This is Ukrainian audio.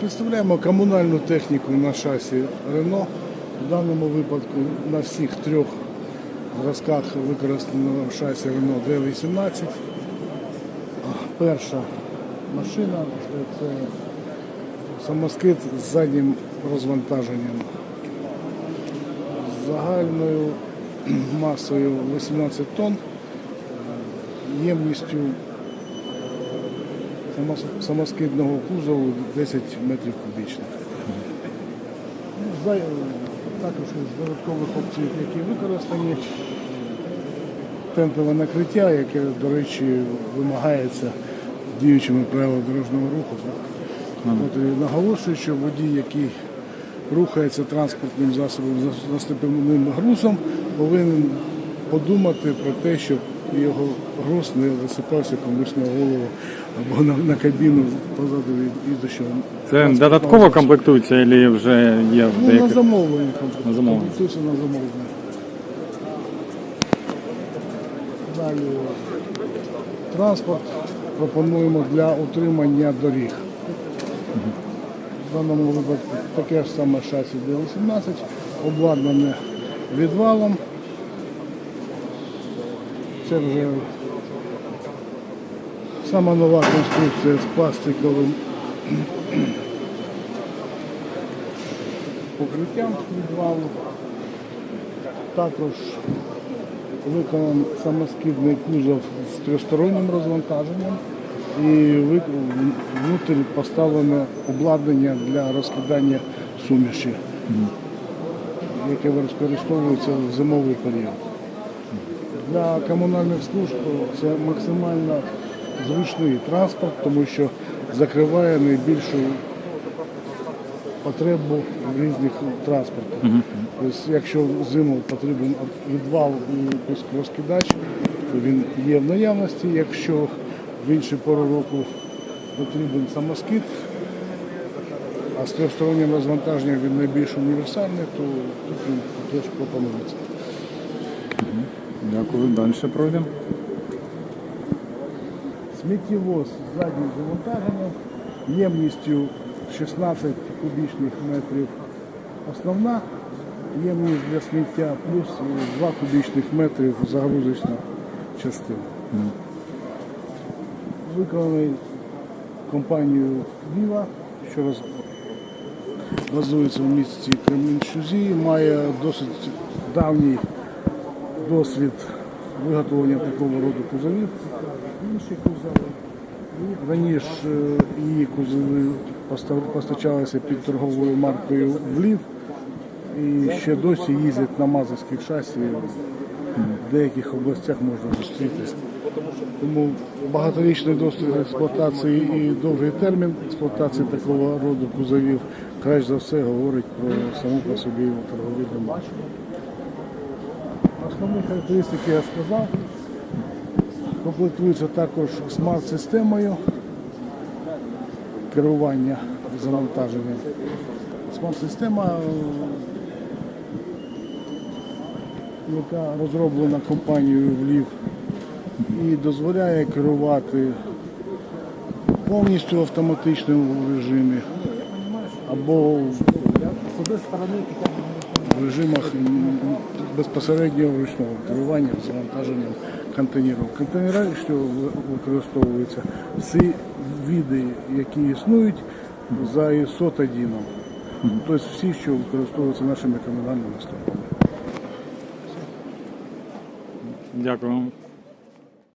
Представляємо комунальну техніку на шасі Рено. В даному випадку на всіх трьох зразках використано шасі Рено D18. Перша машина це самоскид з заднім розвантаженням. Загальною масою 18 тонн, ємністю самоскидного кузову 10 метрів кубічних. Ну, Також із додаткових опцій, які використані, темпове накриття, яке, до речі, вимагається діючими правилами дорожнього руху. От, і наголошую, що водій, який рухається транспортним засобом з наступним грузом, повинен подумати про те, щоб його груз не засипався комусь на голову або на, на кабіну позаду від їдущого. Це додатково комплектується чи вже є в Ну, на деяких? замовлення. На замовлення. Комплектується на замовлення. Далі транспорт пропонуємо для утримання доріг. В даному випадку таке ж саме шасі D18, обладнане відвалом. Це вже сама нова конструкція з пластиковим покриттям відвалу. Також виконаний самоскидний кузов з трьохстороннім розвантаженням і внутрі поставлене обладнання для розкидання суміші, яке використовується в зимовий період. Для комунальних служб це максимально зручний транспорт, тому що закриває найбільшу потребу в різних транспортах. Тобто, якщо зиму потрібен відвал і розкидач, то він є в наявності. Якщо в інші пору року потрібен самоскид, а з трьохстороннім розвантаженням він найбільш універсальний, то тут він теж пропонується. Дякую, далі пройдемо. Сміттєвоз з заднім завантаженням, ємністю 16 кубічних метрів основна, ємність для сміття плюс 2 кубічних метрів загрузочна частина. Виконаний компанією Віва, що базується в місті Кремінь-Чузі, має досить давній досвід виготовлення такого роду кузовів. Інші кузови. Раніше е, її кузови постачалися під торговою маркою Влів і ще досі їздять на мазовських шасі. В деяких областях можна зустрітися. Тому багаторічний досвід експлуатації і довгий термін експлуатації такого роду кузовів краще за все говорить про саму по собі торговельну марку. Основні характеристики я сказав. Комплектується також смарт-системою керування завантаженням. Смарт-система, яка розроблена компанією Влів і дозволяє керувати повністю в автоматичному режимі або в в режимах безпосереднього ручного керування завантаженням контейнерів. Контейнери, що використовуються, всі види, які існують за ISO 1. Тобто всі, що використовуються нашими комунальними службами. Дякую.